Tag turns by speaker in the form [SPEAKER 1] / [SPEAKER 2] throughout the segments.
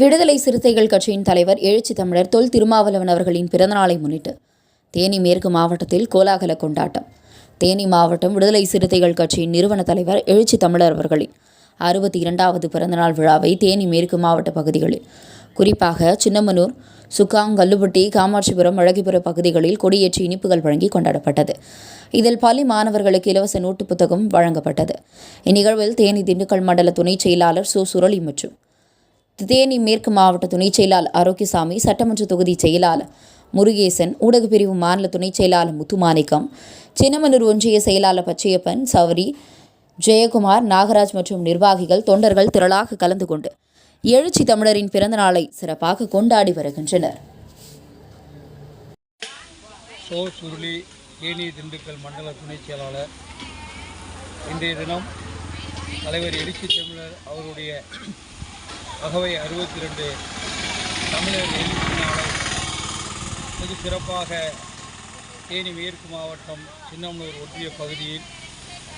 [SPEAKER 1] விடுதலை சிறுத்தைகள் கட்சியின் தலைவர் எழுச்சி தமிழர் தொல் திருமாவளவன் அவர்களின் பிறந்தநாளை முன்னிட்டு தேனி மேற்கு மாவட்டத்தில் கோலாகல கொண்டாட்டம். தேனி மாவட்டம் விடுதலை சிறுத்தைகள் கட்சியின் நிறுவன தலைவர் எழுச்சி தமிழர் அவர்களின் அறுபத்தி இரண்டாவது பிறந்தநாள் விழாவை தேனி மேற்கு மாவட்ட பகுதிகளில் குறிப்பாக சின்னமனூர் சுக்காங் கல்லுபட்டி காமாட்சிபுரம் அழகிபுர பகுதிகளில் கொடியேற்றி இனிப்புகள் வழங்கி கொண்டாடப்பட்டது. இதில் பள்ளி மாணவர்களுக்கு இலவச நோட்டு புத்தகம் வழங்கப்பட்டது. இந்நிகழ்வில் தேனி திண்டுக்கல் மண்டல துணைச் செயலாளர் சு. சுரளி மற்றும் தேனி மேற்கு மாவட்ட துணைச் செயலாளர் ஆரோக்கியசாமி சட்டமன்ற தொகுதி செயலாளர் முருகேசன் ஊடகப் பிரிவு மாநில துணைச் செயலாளர் முத்துமாணிக்கம் சின்னமனூர் ஒன்றிய செயலாளர் பச்சையப்பன் சவரி ஜெயக்குமார் நாகராஜ் மற்றும் நிர்வாகிகள் தொண்டர்கள் திரளாக கலந்து கொண்டு எழுச்சி தமிழரின் பிறந்த நாளை சிறப்பாக கொண்டாடி வருகின்றனர்.
[SPEAKER 2] சோ சுருளி தேனி திண்டுக்கல் மண்டல துணைச் செயலாளர். இன்றைய தினம் தலைவர் எழுச்சி தமிழர் அவருடைய அகவை அறுபத்தி ரெண்டு தமிழர் எழுச்சி நாளை மிக சிறப்பாக தேனி மேற்கு மாவட்டம் சின்னமனூர் ஒற்றிய பகுதியில்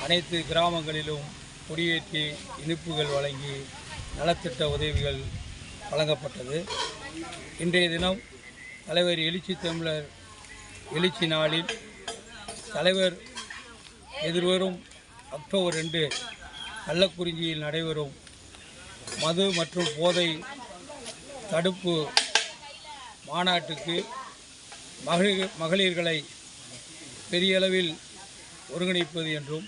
[SPEAKER 2] அனைத்து கிராமங்களிலும் கொடியேற்றி இனிப்புகள் வழங்கி நலத்திட்ட உதவிகள் வழங்கப்பட்டது. இன்றைய தினம் தலைவர் எழுச்சி தமிழர் எழுச்சி நாளில் தலைவர் எதிர்வரும் அக்டோபர் ரெண்டு கள்ளக்குறிஞ்சியில் நடைபெறும் மது மற்றும் போதை தடுப்பு மாநாட்டுக்கு மகளிர் மகளிர்களை பெரிய அளவில் ஒருங்கிணைப்பது என்றும்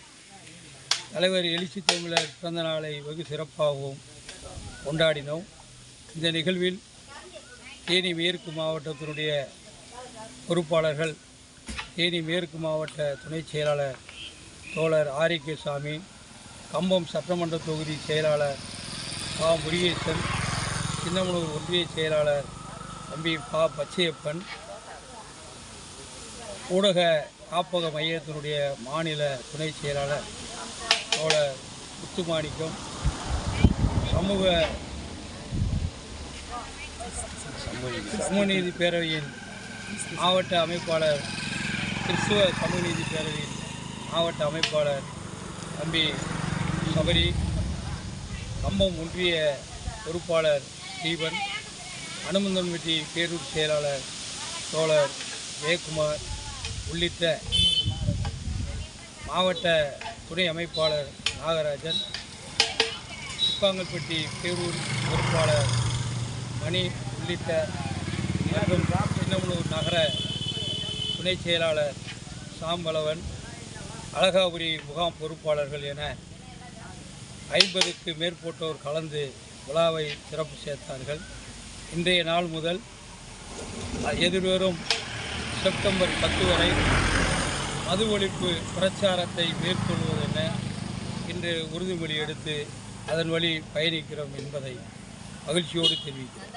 [SPEAKER 2] தலைவர் எழுச்சி தமிழர் பிறந்த நாளை வெகு சிறப்பாகவும் கொண்டாடினோம். இந்த நிகழ்வில் தேனி மேற்கு மாவட்டத்தினுடைய பொறுப்பாளர்கள் தேனி மேற்கு மாவட்ட துணைச் செயலாளர் தோழர் ஆரோக்கியசாமி கம்பம் சட்டமன்ற தொகுதி செயலாளர் பா முருகேசன் சின்னமனூர் ஒன்றிய செயலாளர் தம்பி பா பச்சையப்பன் ஊடக காப்பக மையத்தினுடைய மாநில துணைச் செயலாளர் தோழர் முத்துமாணிக்கம் சமூக சமூகநீதி பேரவையின் மாவட்ட அமைப்பாளர் கிறிஸ்துவ சமூகநீதி பேரவையின் மாவட்ட அமைப்பாளர் தம்பி சபரி கம்பம் ஒன்றிய பொறுப்பாளர் தீபன் அனுமந்தன்பட்டி பேரூர் செயலாளர் தோழர் ஜெயக்குமார் உள்ளிட்ட மாவட்ட துணை அமைப்பாளர் நாகராஜன் சிப்பாங்கல்பட்டி பேரூர் பொறுப்பாளர் மணி உள்ளிட்ட மற்றும் சின்னமனூர் நகர துணை செயலாளர் சாம்பலவன் அழகாபுரி முகாம் பொறுப்பாளர்கள் என ஐம்பதுக்கு மேற்பட்டோர் கலந்து விழாவை சிறப்பு சேர்த்தார்கள். இன்றைய நாள் முதல் எதிர்வரும் செப்டம்பர் பத்து வரை மது ஒழிப்பு பிரச்சாரத்தை மேற்கொள்வதென இன்று உறுதிமொழி எடுத்து அதன் வழி பயணிக்கிறோம் என்பதை மகிழ்ச்சியோடு தெரிவிக்கிறேன்.